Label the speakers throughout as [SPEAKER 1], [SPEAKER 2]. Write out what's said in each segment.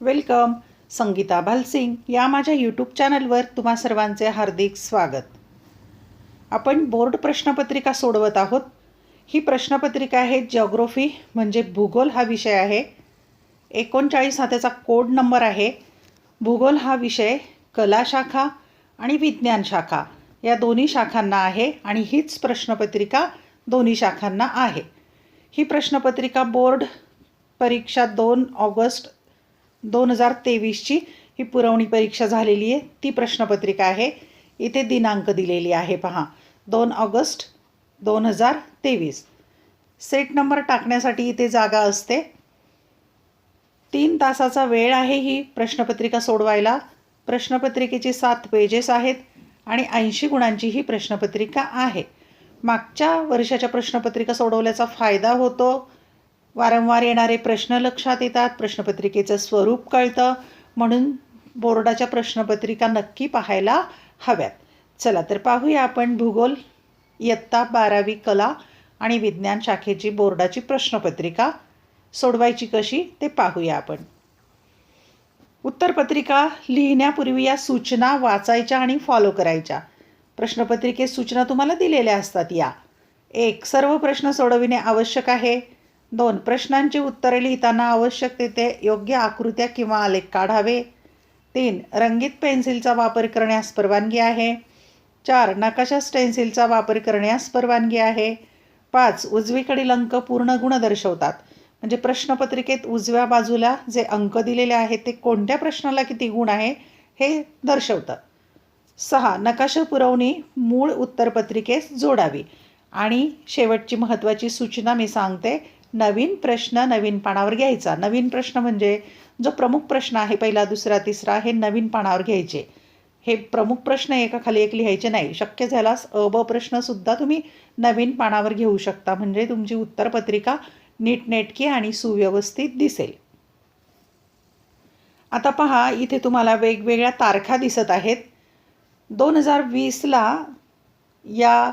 [SPEAKER 1] Welcome Sangeeta Bhalsingh या माझ्या YouTube चॅनलवर तुम्हा सर्वांचे हार्दिक स्वागत. आपण बोर्ड प्रश्नपत्रिका सोडवत आहोत. ही प्रश्नपत्रिका आहे जॉग्रफी म्हणजे भूगोल हा विषय आहे. एकोणचाळीस हा त्याचा कोड नंबर आहे. भूगोल हा विषय कला शाखा आणि विज्ञान शाखा या दोन्ही शाखांना आहे आणि हीच प्रश्नपत्रिका दोन्ही शाखांना आहे. ही प्रश्नपत्रिका बोर्ड परीक्षा दोन ऑगस्ट दोन हजार तेवीसची ही पुरवणी परीक्षा झालेली आहे. ती प्रश्नपत्रिका आहे. इथे दिनांक दिलेली आहे पहा. दोन ऑगस्ट दोन हजार तेवीस. सेट नंबर टाकण्यासाठी इथे जागा असते. तीन तासाचा वेळ आहे ही प्रश्नपत्रिका सोडवायला. प्रश्नपत्रिकेचे सात पेजेस आहेत आणि ऐंशी गुणांची ही प्रश्नपत्रिका आहे. मागच्या वर्षाच्या प्रश्नपत्रिका सोडवल्याचा फायदा होतो. वारंवार येणारे प्रश्न लक्षात येतात प्रश्नपत्रिकेचं स्वरूप कळतं. म्हणून बोर्डाच्या प्रश्नपत्रिका नक्की पाहायला हव्यात. चला तर पाहूया आपण भूगोल इयत्ता बारावी कला आणि विज्ञान शाखेची बोर्डाची प्रश्नपत्रिका. सोडवायची कशी ते पाहूया आपण. उत्तरपत्रिका लिहिण्यापूर्वी या सूचना वाचायच्या आणि फॉलो करायच्या. प्रश्नपत्रिकेत सूचना तुम्हाला दिलेल्या असतात या. एक सर्व प्रश्न सोडविणे आवश्यक आहे. दोन प्रश्नांची उत्तरे लिहिताना आवश्यक तिथे योग्य आकृत्या किंवा आलेख काढावे. तीन रंगीत पेन्सिलचा वापर करण्यास परवानगी आहे. चार नकाशा स्टेन्सिलचा वापर करण्यास परवानगी आहे. पाच उजवीकडील अंक पूर्ण गुण दर्शवतात. म्हणजे प्रश्नपत्रिकेत उजव्या बाजूला जे अंक दिलेले आहेत ते कोणत्या प्रश्नाला किती गुण आहे हे दर्शवतं. सहा नकाशा पुरवणी मूळ उत्तरपत्रिकेस जोडावी. आणि शेवटची महत्त्वाची सूचना मी सांगते नवीन प्रश्न नवीन पानावर घ्यायचा. नवीन प्रश्न म्हणजे जो प्रमुख प्रश्न आहे पहिला दुसरा तिसरा हे नवीन पानावर घ्यायचे. हे प्रमुख प्रश्न एका खाली एक लिहायचे नाही. शक्य झाल्यास अ ब प्रश्नसुद्धा तुम्ही नवीन पानावर घेऊ शकता. म्हणजे तुमची उत्तरपत्रिका नीटनेटकी आणि सुव्यवस्थित दिसेल. आता पहा इथे तुम्हाला वेगवेगळ्या तारखा दिसत आहेत. दोन हजार वीसला या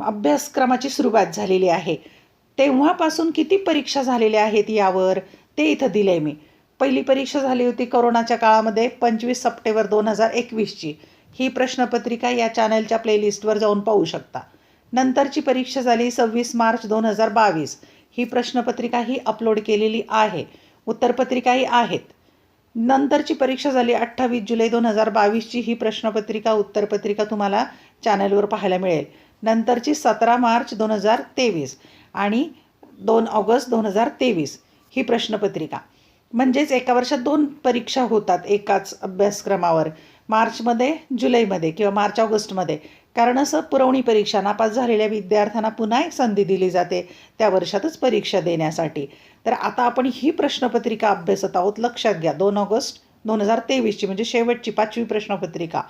[SPEAKER 1] अभ्यासक्रमाची सुरुवात झालेली आहे. तेव्हापासून किती परीक्षा झालेल्या आहेत यावर? ते इथं दिलं आहे मी. पहिली परीक्षा झाली होती करोनाच्या काळामध्ये पंचवीस सप्टेंबर दोन हजार एकवीसची. ही प्रश्नपत्रिका या चॅनलच्या प्लेलिस्टवर जाऊन पाहू शकता. नंतरची परीक्षा झाली सव्वीस मार्च दोन हजार बावीस. ही प्रश्नपत्रिका ही अपलोड केलेली आहे. उत्तरपत्रिकाही आहेत. नंतरची परीक्षा झाली अठ्ठावीस जुलै दोन हजार बावीसची. ही प्रश्नपत्रिका उत्तरपत्रिका तुम्हाला चॅनलवर पाहायला मिळेल. नंतरची सतरा मार्च दोन हजार तेवीस. आणि दोन ऑगस्ट दोन हजार तेवीस ही प्रश्नपत्रिका. म्हणजेच एका वर्षात दोन परीक्षा होतात एकाच अभ्यासक्रमावर मार्चमध्ये जुलैमध्ये किंवा मार्च ऑगस्टमध्ये. कारण असं पुरवणी परीक्षा नापास झालेल्या विद्यार्थ्यांना पुन्हा एक संधी दिली जाते त्या वर्षातच परीक्षा देण्यासाठी. तर आता आपण ही प्रश्नपत्रिका अभ्यासत आहोत. लक्षात घ्या दोन ऑगस्ट दोन हजार तेवीसची म्हणजे शेवटची पाचवी प्रश्नपत्रिका.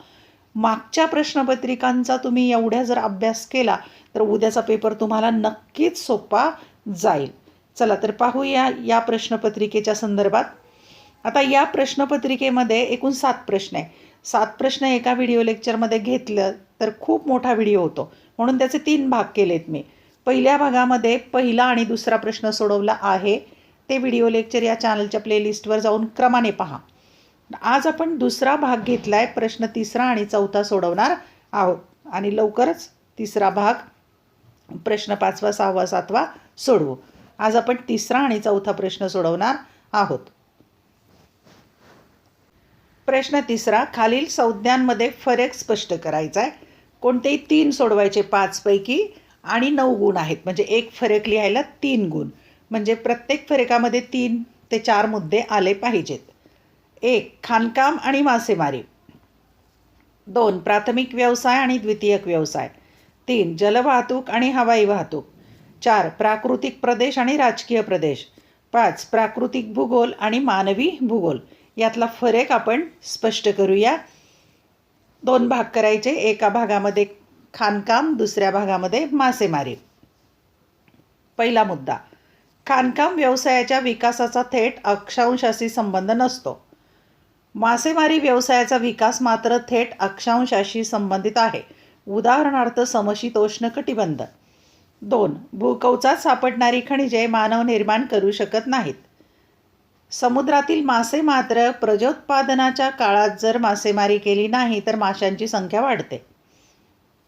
[SPEAKER 1] मागच्या प्रश्नपत्रिकांचा तुम्ही एवढ्या जर अभ्यास केला तर उद्याचा पेपर तुम्हाला नक्कीच सोपा जाईल. चला तर पाहूया या प्रश्नपत्रिकेच्या संदर्भात. आता या प्रश्नपत्रिकेमध्ये एकूण सात प्रश्न आहे सात प्रश्न एका व्हिडिओ लेक्चरमध्ये घेतलं तर खूप मोठा व्हिडिओ होतो. म्हणून त्याचे तीन भाग केलेत मी. पहिल्या भागामध्ये पहिला आणि दुसरा प्रश्न सोडवला आहे. ते व्हिडिओ लेक्चर या चॅनलच्या प्लेलिस्टवर जाऊन क्रमाने पहा. आज आपण दुसरा भाग घेतला आहे प्रश्न तिसरा आणि चौथा सोडवणार आहोत. आणि लवकरच तिसरा भाग प्रश्न पाचवा सहावा सातवा सोडवू. आज आपण तिसरा आणि चौथा प्रश्न सोडवणार आहोत. प्रश्न तिसरा खालील संज्ञांमध्ये फरक स्पष्ट करायचा आहे कोणतेही तीन सोडवायचे पाचपैकी आणि नऊ गुण आहेत. म्हणजे एक फरक लिहायला तीन गुण. म्हणजे प्रत्येक फरकामध्ये तीन ते चार मुद्दे आले पाहिजेत. एक खाणकाम आणि मासेमारी. दोन प्राथमिक व्यवसाय आणि द्वितीयक व्यवसाय. तीन जलवाहतूक आणि हवाई वाहतूक. चार प्राकृतिक प्रदेश आणि राजकीय प्रदेश. पाच प्राकृतिक भूगोल आणि मानवी भूगोल. यातला फरक आपण स्पष्ट करूया. दोन भाग करायचे. एका भागामध्ये खाणकाम दुसऱ्या भागामध्ये मासेमारी. पहिला मुद्दा. खाणकाम व्यवसायाच्या विकासाचा थेट अक्षांशाशी संबंध नसतो. मासेमारी व्यवसायाचा विकास मात्र थेट अक्षांशाशी संबंधित आहे. उदाहरणार्थ समशीतोष्ण कटिबंध दोन भूकवचात सापडणारी खनिजे मानव निर्माण करू शकत नाहीत. समुद्रातील मासे मात्र प्रजोत्पादनाच्या काळात जर मासेमारी केली नाही तर माशांची संख्या वाढते.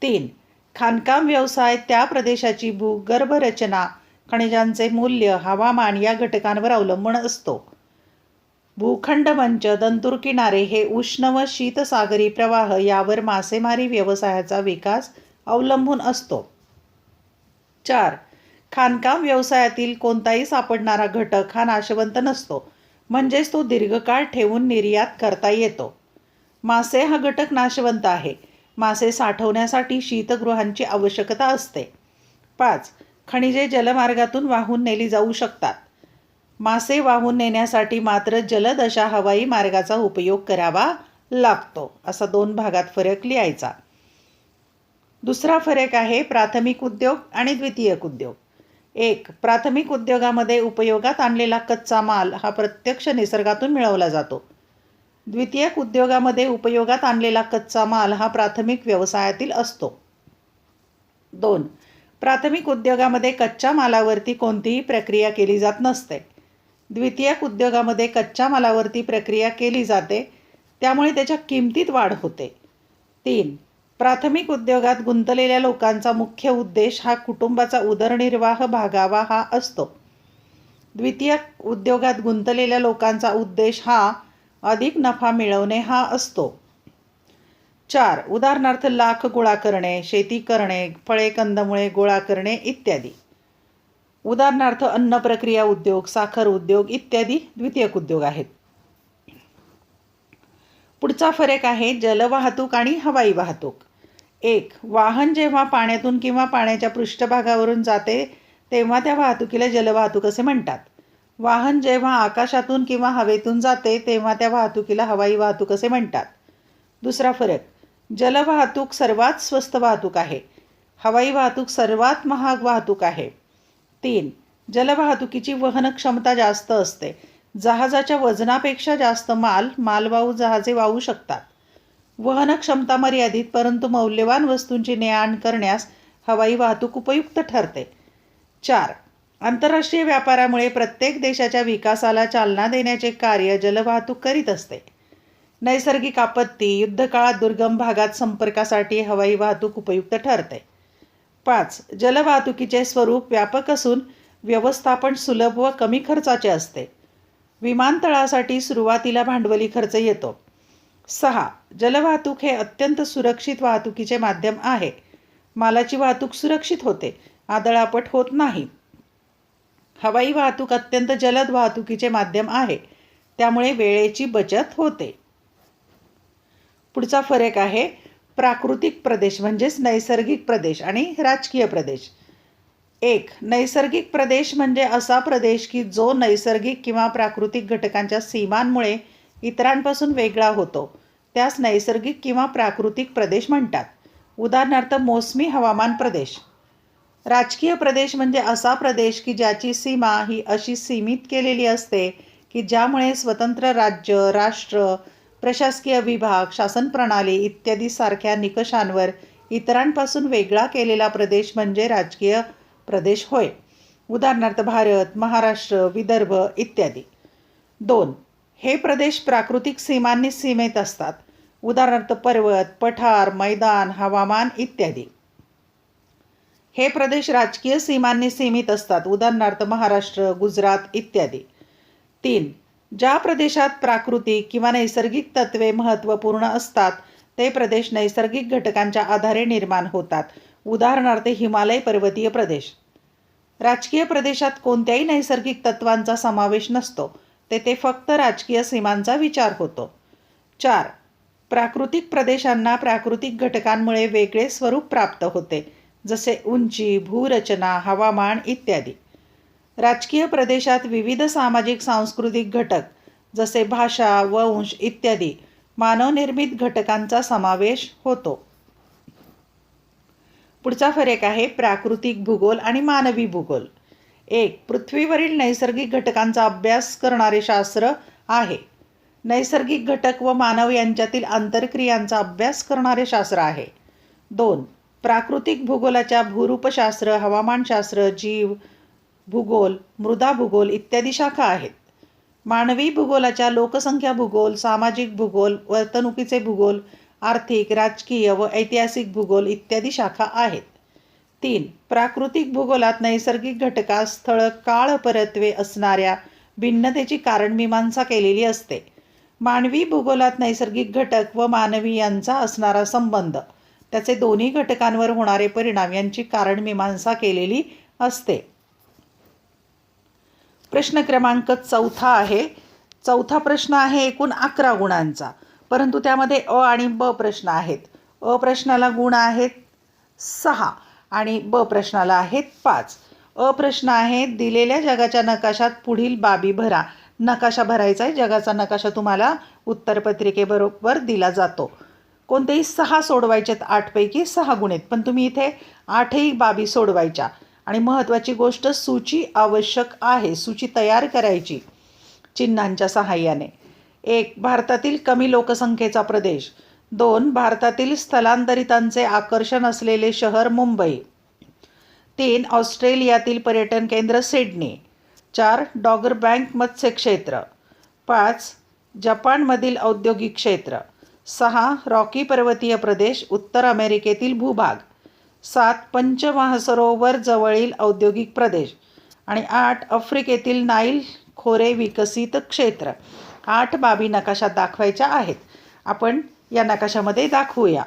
[SPEAKER 1] तीन खाणकाम व्यवसाय त्या प्रदेशाची भूगर्भरचना खनिजांचे मूल्य हवामान या घटकांवर अवलंबून असतो. भूखंड मंच दंतुरकिनारे हे उष्ण व शीतसागरी प्रवाह यावर मासेमारी व्यवसायाचा विकास अवलंबून असतो. चार. खाणकाम व्यवसायातील कोणताही सापडणारा घटक हा नाशवंत नसतो म्हणजेच तो दीर्घकाळ ठेवून निर्यात करता येतो. मासे हा घटक नाशवंत आहे. मासे साठवण्यासाठी शीतगृहांची आवश्यकता असते. पाच. खनिजे जलमार्गातून वाहून नेली जाऊ शकतात. मासे वाहून नेण्यासाठी मात्र जलद अशा हवाई मार्गाचा उपयोग करावा लागतो असा दोन भागात फरक लिहायचा. दुसरा फरक आहे प्राथमिक उद्योग आणि द्वितीयक उद्योग. एक प्राथमिक उद्योगामध्ये उपयोगात आणलेला कच्चा माल हा प्रत्यक्ष निसर्गातून मिळवला जातो. द्वितीयक उद्योगामध्ये उपयोगात आणलेला कच्चा माल हा प्राथमिक व्यवसायातील असतो. दोन प्राथमिक उद्योगामध्ये कच्च्या मालावरती कोणतीही प्रक्रिया केली जात नसते. द्वितीयक उद्योगामध्ये कच्च्या मालावरती प्रक्रिया केली जाते त्यामुळे त्याच्या किमतीत वाढ होते. तीन प्राथमिक उद्योगात गुंतलेल्या लोकांचा मुख्य उद्देश हा कुटुंबाचा उदरनिर्वाह भागावा हा असतो. द्वितीय उद्योगात गुंतलेल्या लोकांचा उद्देश हा अधिक नफा मिळवणे हा असतो. चार उदाहरणार्थ लाख गोळा करणे शेती करणे फळे कंदमुळे गोळा करणे इत्यादी. उदाहरणार्थ अन्न प्रक्रिया उद्योग साखर उद्योग इत्यादी द्वितीयक उद्योग आहेत. पुढचा फरक आहे जलवाहतूक आणि हवाई वाहतूक. एक वाहन जेव्हा पाण्यातून किंवा पाण्याच्या पृष्ठभागावरून जाते तेव्हा त्या वाहतुकीला जलवाहतूक असे म्हणतात. वाहन जेव्हा आकाशातून किंवा हवेतून जाते तेव्हा त्या वाहतुकीला हवाई वाहतूक असे म्हणतात. दुसरा फरक जलवाहतूक सर्वात स्वस्त वाहतूक आहे. हवाई वाहतूक सर्वात महाग वाहतूक आहे. तीन. जलवाहतुकीची वहन क्षमता जास्त असते. जहाजाच्या वजनापेक्षा जास्त माल मालवाहू जहाजे वाहू शकतात. वहन क्षमता मर्यादित परंतु मौल्यवान वस्तूंची ने आण करण्यास हवाई वाहतूक उपयुक्त ठरते. चार. आंतरराष्ट्रीय व्यापारामुळे प्रत्येक देशाच्या विकासाला चालना देण्याचे कार्य जलवाहतूक करीत असते. नैसर्गिक आपत्ती युद्धकाळात दुर्गम भागात संपर्कासाठी हवाई वाहतूक उपयुक्त ठरते. पाच जलवाहतुकीचे स्वरूप व्यापक असून व्यवस्थापन सुलभ व कमी खर्चाचे असते. विमानतळासाठी सुरुवातीला भांडवली खर्च येतो. सहा जलवाहतूक हे अत्यंत सुरक्षित वाहतुकीचे माध्यम आहे. मालाची वाहतूक सुरक्षित होते. आदळापट होत नाही. हवाई वाहतूक अत्यंत जलद वाहतुकीचे माध्यम आहे. त्यामुळे वेळेची बचत होते. पुढचा फरक आहे. प्राकृतिक प्रदेश म्हणजेच नैसर्गिक प्रदेश आणि राजकीय प्रदेश. एक नैसर्गिक प्रदेश म्हणजे असा प्रदेश की जो नैसर्गिक किंवा प्राकृतिक घटकांच्या सीमांमुळे इतरांपासून वेगळा होतो. त्यास नैसर्गिक किंवा प्राकृतिक प्रदेश म्हणतात. उदाहरणार्थ मोसमी हवामान प्रदेश. राजकीय प्रदेश म्हणजे असा प्रदेश की ज्याची सीमा ही अशी सीमित केलेली असते की ज्यामुळे स्वतंत्र राज्य राष्ट्र प्रशासकीय विभाग शासन प्रणाली इत्यादी सारख्या निकषांवर इतरांपासून वेगळा केलेला प्रदेश म्हणजे राजकीय प्रदेश होय. उदाहरणार्थ भारत महाराष्ट्र विदर्भ इत्यादी. दोन हे प्रदेश प्राकृतिक सीमांनी सीमेत असतात. उदाहरणार्थ पर्वत पठार मैदान हवामान इत्यादी. हे प्रदेश राजकीय सीमांनी सीमित असतात. उदाहरणार्थ महाराष्ट्र गुजरात इत्यादी. तीन ज्या प्रदेशात प्राकृतिक किंवा नैसर्गिक तत्वे महत्त्वपूर्ण असतात ते प्रदेश नैसर्गिक घटकांच्या आधारे निर्माण होतात. उदाहरणार्थ हिमालय पर्वतीय प्रदेश. राजकीय प्रदेशात कोणत्याही नैसर्गिक तत्वांचा समावेश नसतो तेथे फक्त राजकीय सीमांचा विचार होतो. चार प्राकृतिक प्रदेशांना प्राकृतिक घटकांमुळे वेगळे स्वरूप प्राप्त होते जसे उंची भूरचना हवामान इत्यादी. राजकीय प्रदेशात विविध सामाजिक सांस्कृतिक घटक जसे भाषा वंश इत्यादी मानवनिर्मित घटकांचा समावेश होतो. पुढचा फरक आहे प्राकृतिक भूगोल आणि मानवी भूगोल. एक पृथ्वीवरील नैसर्गिक घटकांचा अभ्यास करणारे शास्त्र आहे. नैसर्गिक घटक व मानव यांच्यातील आंतरक्रियांचा अभ्यास करणारे शास्त्र आहे. दोन प्राकृतिक भूगोलाच्या भूरूपशास्त्र हवामानशास्त्र जीव भूगोल मृदा भूगोल इत्यादी शाखा आहेत. मानवी भूगोलाच्या लोकसंख्या भूगोल सामाजिक भूगोल वर्तणुकीचे भूगोल आर्थिक राजकीय व ऐतिहासिक भूगोल इत्यादी शाखा आहेत. तीन प्राकृतिक भूगोलात नैसर्गिक घटकास स्थळ काळ परत्वे असणाऱ्या भिन्नतेची कारणमीमांसा केलेली असते. मानवी भूगोलात नैसर्गिक घटक व मानवी यांचा असणारा संबंध त्याचे दोन्ही घटकांवर होणारे परिणाम यांची कारणमीमांसा केलेली असते. प्रश्न क्रमांक चौथा आहे. चौथा प्रश्न आहे एकूण अकरा गुणांचा. परंतु त्यामध्ये अ आणि ब प्रश्न आहेत. अ प्रश्नाला गुण आहेत सहा आणि ब प्रश्नाला आहेत पाच. अ प्रश्न आहे दिलेल्या जगाच्या नकाशात पुढील बाबी भरा. नकाशा भरायचा आहे. जगाचा नकाशा तुम्हाला उत्तरपत्रिकेबरोबर दिला जातो. कोणतेही सहा सोडवायचेत आठपैकी सहा गुण आहेत. पण तुम्ही इथे आठही बाबी सोडवायच्या. आणि महत्त्वाची गोष्ट सूची आवश्यक आहे सूची तयार करायची चिन्हांच्या सहाय्याने. एक भारतातील कमी लोकसंख्येचा प्रदेश. दोन भारतातील स्थलांतरितांचे आकर्षण असलेले शहर मुंबई. तीन ऑस्ट्रेलियातील पर्यटन केंद्र सिडनी. चार डॉगर बँक मत्स्य क्षेत्र पाच जपानमधील औद्योगिक क्षेत्र. सहा रॉकी पर्वतीय प्रदेश उत्तर अमेरिकेतील भूभाग. सात पंचमहासरोवर जवळील औद्योगिक प्रदेश आणि आठ आफ्रिकेतील नाईल खोरे विकसित क्षेत्र. आठ बाबी नकाशात दाखवायच्या आहेत. आपण या नकाशामध्ये दाखवूया.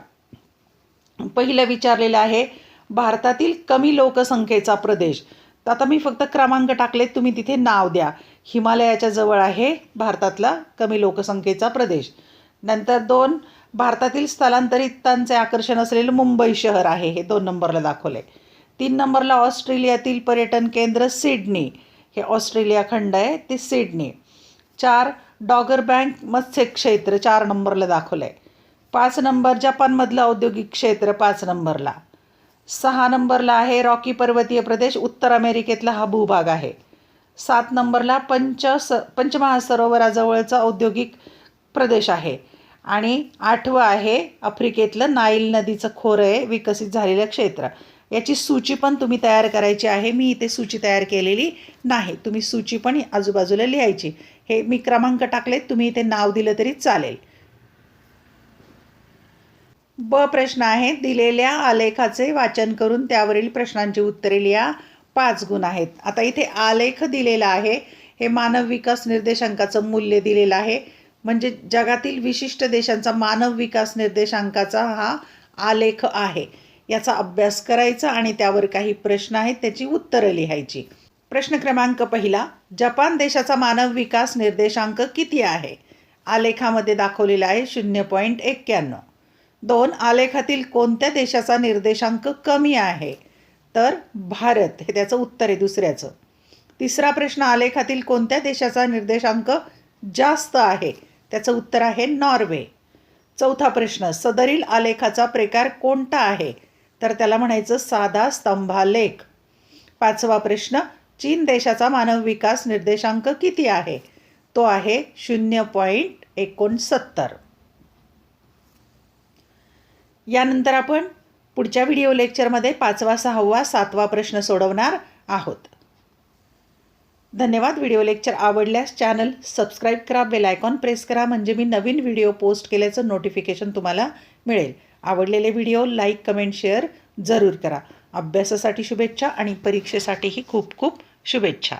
[SPEAKER 1] पहिलं विचारलेलं आहे भारतातील कमी लोकसंख्येचा प्रदेश. तर आता मी फक्त क्रमांक टाकलेत तुम्ही तिथे नाव द्या. हिमालयाच्या जवळ आहे भारतातला कमी लोकसंख्येचा प्रदेश. नंतर दोन भारतातील स्थलांतरितांचे आकर्षण असलेलं मुंबई शहर आहे हे दोन नंबरला दाखवलं आहे तीन नंबरला ऑस्ट्रेलियातील पर्यटन केंद्र सिडनी. हे ऑस्ट्रेलिया खंड आहे ते सिडनी. चार डॉगर बँक मत्स्य क्षेत्र चार नंबरला दाखवलं आहे पाच नंबर जपानमधलं औद्योगिक क्षेत्र पाच नंबरला. सहा नंबरला आहे रॉकी पर्वतीय प्रदेश उत्तर अमेरिकेतला हा भूभाग आहे. सात नंबरला पंच स पंचमहासरोवराजवळचा औद्योगिक प्रदेश आहे. आणि आठवं आहे आफ्रिकेतलं नाईल नदीचं खोरं आहे विकसित झालेलं क्षेत्र. याची सूची पण तुम्ही तयार करायची आहे. मी इथे सूची तयार केलेली नाही. तुम्ही सूची पण आजूबाजूला लिहायची. हे मी क्रमांक टाकलेत. तुम्ही इथे नाव दिलं तरी चालेल. ब प्रश्न आहे दिलेल्या आलेखाचे वाचन करून त्यावरील प्रश्नांची उत्तरे लिहा. पाच गुण आहेत. आता इथे आलेख दिलेला आहे. हे मानव विकास निर्देशांकाचं मूल्य दिलेलं आहे. म्हणजे जगातील विशिष्ट देशांचा मानव विकास निर्देशांकाचा हा आलेख आहे. याचा अभ्यास करायचा आणि त्यावर काही प्रश्न आहेत त्याची उत्तरं लिहायची. प्रश्न क्रमांक पहिला जपान देशाचा मानव विकास निर्देशांक किती आहे? आलेखामध्ये दाखवलेला आहे शून्य पॉईंट एक्क्याण्णव. दोन आलेखातील कोणत्या देशाचा निर्देशांक कमी आहे? तर भारत हे त्याचं उत्तर आहे दुसऱ्याचं. तिसरा प्रश्न आलेखातील कोणत्या देशाचा निर्देशांक जास्त आहे? त्याचं उत्तर आहे नॉर्वे. चौथा प्रश्न सदरील आलेखाचा प्रकार कोणता आहे? तर त्याला म्हणायचं साधा स्तंभालेख पाचवा प्रश्न चीन देशाचा मानव विकास निर्देशांक किती आहे? तो आहे शून्य पॉईंट एकोणसत्तर. यानंतर आपण पुढच्या व्हिडिओ लेक्चरमध्ये पाचवा सहावा सातवा प्रश्न सोडवणार आहोत. धन्यवाद व्हिडिओ लेक्चर आवडल्यास चॅनल सबस्क्राईब करा बेल आयकॉन प्रेस करा म्हणजे मी नवीन व्हिडिओ पोस्ट केल्याचं नोटिफिकेशन तुम्हाला मिळेल. आवडलेले व्हिडिओ लाईक कमेंट शेअर जरूर करा. अभ्यासासाठी शुभेच्छा आणि परीक्षेसाठीही खूप खूप शुभेच्छा.